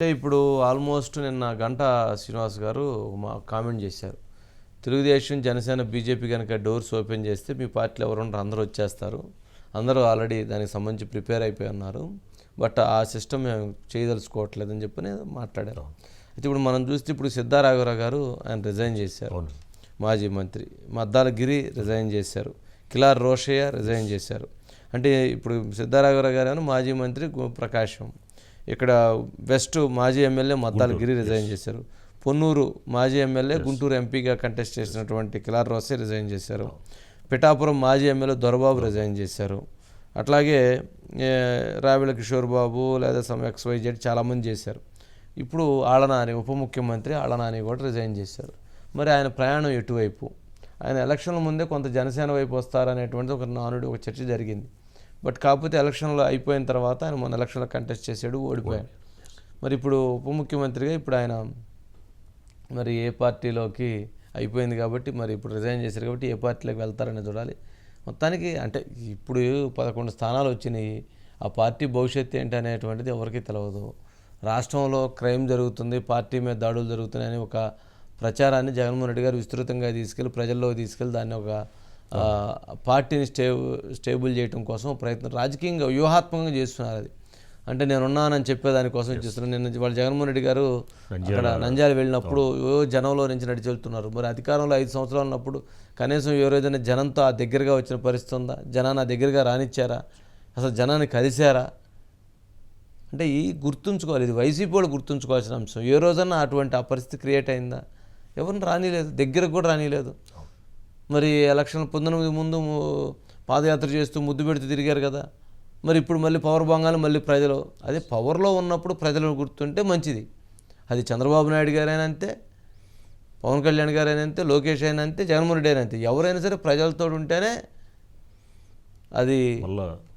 అంటే ఇప్పుడు ఆల్మోస్ట్ నిన్న గంట శ్రీనివాస్ గారు మా కామెంట్ చేశారు. తెలుగుదేశం జనసేన బీజేపీ కనుక డోర్స్ ఓపెన్ చేస్తే మీ పార్టీలో ఎవరు ఉంటారు అందరూ వచ్చేస్తారు. అందరూ ఆల్రెడీ దానికి సంబంధించి ప్రిపేర్ అయిపోయి ఉన్నారు. బట్ ఆ సిస్టమ్ మేము చేయదలుచుకోవట్లేదని చెప్పని మాట్లాడారు. అయితే ఇప్పుడు మనం చూస్తే ఇప్పుడు సిద్ధారాఘవరావు గారు ఆయన రిజైన్ చేశారు. మాజీ మంత్రి మద్దాల గిరి రిజైన్ చేశారు. కిలార్ రోషయ్య రిజైన్ చేశారు. అంటే ఇప్పుడు సిద్ధారాఘవరావు గారు మాజీ మంత్రి ప్రకాశం. ఇక్కడ వెస్ట్ మాజీ ఎమ్మెల్యే మద్దాల గిరి రిజైన్ చేశారు. పొన్నూరు మాజీ ఎమ్మెల్యే గుంటూరు ఎంపీగా కంటెస్ట్ చేసినటువంటి కిలార్ రోసే రిజైన్ చేశారు. పిఠాపురం మాజీ ఎమ్మెల్యే దొరబాబు రిజైన్ చేశారు. అట్లాగే రావిల కిషోర్ బాబు లేదా సమ్ ఎక్స్వైజెడ్ చాలామంది చేశారు. ఇప్పుడు ఆళ్ళనాని ఉప ముఖ్యమంత్రి ఆళ్ళనాని కూడా రిజైన్ చేశారు. మరి ఆయన ప్రయాణం ఎటువైపు? ఆయన ఎలక్షన్ల ముందే కొంత జనసేన వైపు వస్తారనేటువంటిది ఒక నానుడి ఒక చర్చ జరిగింది. బట్ కాకపోతే ఎలక్షన్లు అయిపోయిన తర్వాత ఆయన మొన్న ఎలక్షన్లో కంటెస్ట్ చేశాడు ఓడిపోయాడు. మరి ఇప్పుడు ఉప ముఖ్యమంత్రిగా ఇప్పుడు ఆయన మరి ఏ పార్టీలోకి అయిపోయింది కాబట్టి మరి ఇప్పుడు రిజైన్ చేశారు కాబట్టి ఏ పార్టీలోకి వెళ్తారని చూడాలి. మొత్తానికి అంటే ఇప్పుడు పదకొండు స్థానాలు వచ్చినాయి ఆ పార్టీ భవిష్యత్తు ఏంటి అనేటువంటిది ఎవరికీ తెలియదు రాష్ట్రంలో క్రైమ్ జరుగుతుంది పార్టీ మీద దాడులు జరుగుతున్నాయని ఒక ప్రచారాన్ని జగన్మోహన్ రెడ్డి గారు విస్తృతంగా తీసుకెళ్ళి ప్రజల్లోకి తీసుకెళ్ళి దాన్ని ఒక పార్టీని స్టే స్టేబుల్ చేయడం కోసం ప్రయత్నం రాజకీయంగా వ్యూహాత్మకంగా చేస్తున్నారు అది. అంటే నేను ఉన్నానని చెప్పేదానికోసం చేస్తున్నాను నిన్న వాళ్ళ జగన్మోహన్ రెడ్డి గారు అక్కడ నంద్యాల వెళ్ళినప్పుడు జనంలో నుంచి నడిచి వెళ్తున్నారు మరి అధికారంలో ఐదు సంవత్సరాలు ఉన్నప్పుడు కనీసం ఏ రోజైనా జనంతో ఆ దగ్గరగా వచ్చిన పరిస్థితి ఉందా? జనాన్ని ఆ దగ్గరగా రానిచ్చారా? అసలు జనాన్ని కలిశారా? అంటే ఈ గుర్తుంచుకోవాలి. ఇది వైసీపీ వాళ్ళు గుర్తుంచుకోవాల్సిన అంశం. ఏ రోజన్నా అటువంటి ఆ పరిస్థితి క్రియేట్ అయిందా? ఎవరిని రానిలేదు. దగ్గరకు కూడా రానిలేదు. మరి ఎలక్షన్ పంతొమ్మిది ముందు పాదయాత్ర చేస్తూ ముద్దు పెడుతూ తిరిగారు కదా. మరి ఇప్పుడు మళ్ళీ పవర్ బాగాలి మళ్ళీ ప్రజలు అదే పవర్లో ఉన్నప్పుడు ప్రజలను గుర్తుంటే మంచిది. అది చంద్రబాబు నాయుడు గారైనా అంతే పవన్ కళ్యాణ్ గారైనా అంతే లోకేష్ అయినా అంతే జగన్మోహన్ రెడ్డి అయినా అంతే. ఎవరైనా సరే ప్రజలతో ఉంటేనే అది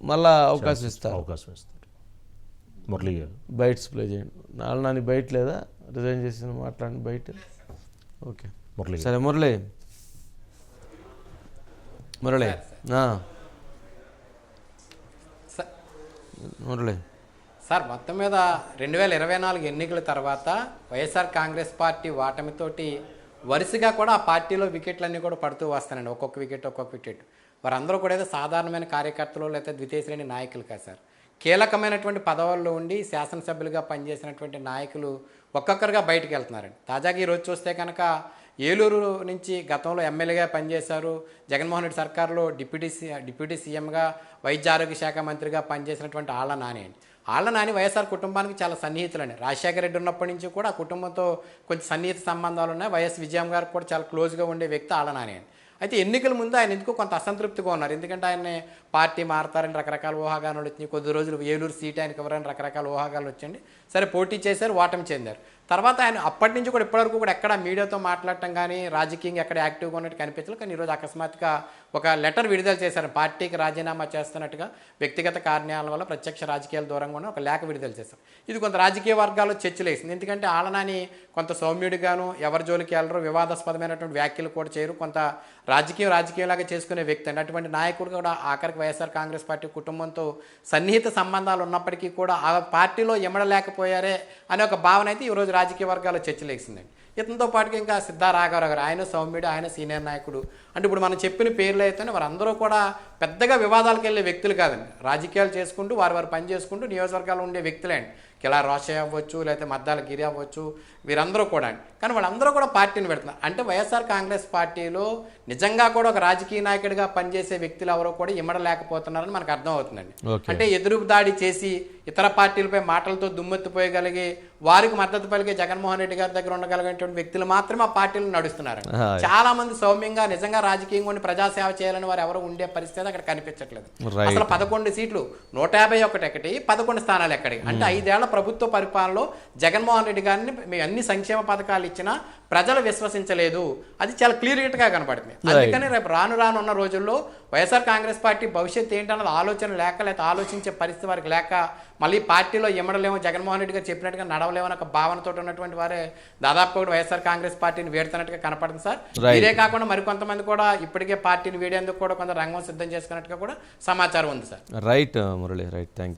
మళ్ళా అవకాశం ఇస్తారు. అవకాశం ఇస్తారు. మురళి గారు. బైట్స్ ప్లే చేయండి. నాన్న నాని బయట లేదా? రిజైన్ చేసిన మాట్లాడండి బయట ఓకే. మురళి సరే మురళి. మురళి మురళి సార్ మొత్తం మీద రెండు వేల ఇరవై నాలుగు ఎన్నికల తర్వాత వైఎస్ఆర్ కాంగ్రెస్ పార్టీ వాటమితోటి వరుసగా కూడా ఆ పార్టీలో వికెట్లన్నీ కూడా పడుతూ వస్తానండి. ఒక్కొక్క వికెట్ ఒక్కొక్క వికెట్. వారందరూ కూడా ఏదో సాధారణమైన కార్యకర్తలు లేకపోతే ద్వితీయ శ్రేణి నాయకులు కాదు సార్. కీలకమైనటువంటి పదవుల్లో ఉండి శాసనసభ్యులుగా పనిచేసినటువంటి నాయకులు ఒక్కొక్కరుగా బయటికి వెళ్తున్నారండి. తాజాగా ఈరోజు చూస్తే కనుక ఏలూరు నుంచి గతంలో ఎమ్మెల్యేగా పనిచేశారు. జగన్మోహన్ రెడ్డి సర్కార్లో డిప్యూటీ సీ డిప్యూటీ సీఎంగా వైద్య ఆరోగ్య శాఖ మంత్రిగా పనిచేసినటువంటి ఆళ్ళ నాని అండి. ఆళ్ళ నాని వైఎస్ఆర్ కుటుంబానికి చాలా సన్నిహితులండి. రాజశేఖర రెడ్డి ఉన్నప్పటి నుంచి కూడా కుటుంబంతో కొంచెం సన్నిహిత సంబంధాలు ఉన్నాయి. వైఎస్ విజయం గారు కూడా చాలా క్లోజ్గా ఉండే వ్యక్తి ఆళ్ళ నాని అండి. అయితే ఎన్నికల ముందు ఆయన ఎందుకు కొంత అసంతృప్తిగా ఉన్నారు. ఎందుకంటే ఆయన పార్టీ మారతారని రకరకాల ఊహాగానాలు వచ్చినాయి. కొద్ది రోజులు ఏలూరు సీట్ ఆయనకి ఎవరైనా రకరకాల ఊహాగాలు వచ్చండి సరే పోటీ చేశారు ఓటమి చెందారు. తర్వాత ఆయన అప్పటి నుంచి కూడా ఇప్పటివరకు కూడా ఎక్కడ మీడియాతో మాట్లాడటం కానీ రాజకీయంగా ఎక్కడ యాక్టివ్గా ఉన్నట్టు కనిపించలేదు. కానీ ఈరోజు అకస్మాత్తుగా ఒక లెటర్ విడుదల చేశారు. పార్టీకి రాజీనామా చేస్తున్నట్టుగా వ్యక్తిగత కారణాల వల్ల ప్రత్యక్ష రాజకీయాల దూరంగా ఉన్న ఒక లేఖ విడుదల చేశారు. ఇది కొంత రాజకీయ వర్గాల్లో చర్చలు వేసింది. ఎందుకంటే ఆలనాని కొంత సౌమ్యుడిగాను ఎవరి జోలికి వెళ్ళరు వివాదాస్పదమైనటువంటి వ్యాఖ్యలు కూడా చేయరు. కొంత రాజకీయం రాజకీయంలాగా చేసుకునే వ్యక్తి అండి. అటువంటి నాయకుడు కూడా ఆఖరికి వైఎస్ఆర్ కాంగ్రెస్ పార్టీ కుటుంబంతో సన్నిహిత సంబంధాలు ఉన్నప్పటికీ కూడా ఆ పార్టీలో ఎమడలేకపోయారే అనే ఒక భావన అయితే ఈరోజు రాజకీయ వర్గాల్లో చర్చలేసిందండి ఇతనితో పాటుగా ఇంకా సిద్ధా రాఘవరావు గారు ఆయన సౌమ్యుడు ఆయన సీనియర్ నాయకుడు. అంటే ఇప్పుడు మనం చెప్పిన పేర్లు అయితేనే వారందరూ కూడా పెద్దగా వివాదాలకు వెళ్ళే వ్యక్తులు కాదండి. రాజకీయాలు చేసుకుంటూ వారు వారు పని చేసుకుంటూ నియోజకవర్గాల్లో ఉండే వ్యక్తులే అండి. కిలా రోషయ్య అవ్వచ్చు లేకపోతే మద్దాల గిరి అవ్వచ్చు వీరందరూ కూడా అండి. కానీ వాళ్ళందరూ కూడా పార్టీని పెడుతున్నారు. అంటే వైఎస్ఆర్ కాంగ్రెస్ పార్టీలో నిజంగా కూడా ఒక రాజకీయ నాయకుడిగా పనిచేసే వ్యక్తులు ఎవరో కూడా ఇమ్మడలేకపోతున్నారని మనకు అర్థం అవుతుందండి. అంటే ఎదురు దాడి చేసి ఇతర పార్టీలపై మాటలతో దుమ్మెత్తిపోయగలిగి వారికి మద్దతు పలికే జగన్మోహన్ రెడ్డి గారి దగ్గర ఉండగలిగినటువంటి వ్యక్తులు మాత్రమే ఆ పార్టీలు నడుస్తున్నారు. చాలా మంది సౌమ్యంగా నిజంగా రాజకీయంగా ఉండి ప్రజాసేవ చేయాలని వారు ఎవరు ఉండే పరిస్థితి అక్కడ కనిపించట్లేదు. అసలు పదకొండు సీట్లు నూట యాభై ఒకటి ఒకటి పదకొండు స్థానాలు ఎక్కడి అంటే ఐదేళ్ళ ప్రభుత్వ పరిపాలనలో జగన్మోహన్ రెడ్డి గారిని మీ అన్ని సంక్షేమ పథకాలు ఇచ్చినా ప్రజలు విశ్వసించలేదు. అది చాలా క్లియర్గా కనపడుతుంది అందుకని రేపు రాను రాను ఉన్న రోజుల్లో వైఎస్ఆర్ కాంగ్రెస్ పార్టీ భవిష్యత్తు ఏంటన్నది ఆలోచన లేక లేకపోతే ఆలోచించే పరిస్థితి వారికి లేక మళ్ళీ పార్టీలో ఇమ్మడలేమో జగన్మోహన్ రెడ్డి గారు చెప్పినట్టుగా నడవలేమో అనే ఒక భావనతో ఉన్నటువంటి వారే దాదాపు కూడా వైఎస్ఆర్ కాంగ్రెస్ పార్టీని వేడుతున్నట్టుగా కనపడుతుంది సార్. ఇదే కాకుండా మరికొంతమంది కూడా ఇప్పటికే పార్టీని వీడేందుకు కూడా కొంత రంగం సిద్ధం చేసుకున్నట్టుగా కూడా సమాచారం ఉంది sir. Right Murali. Right thank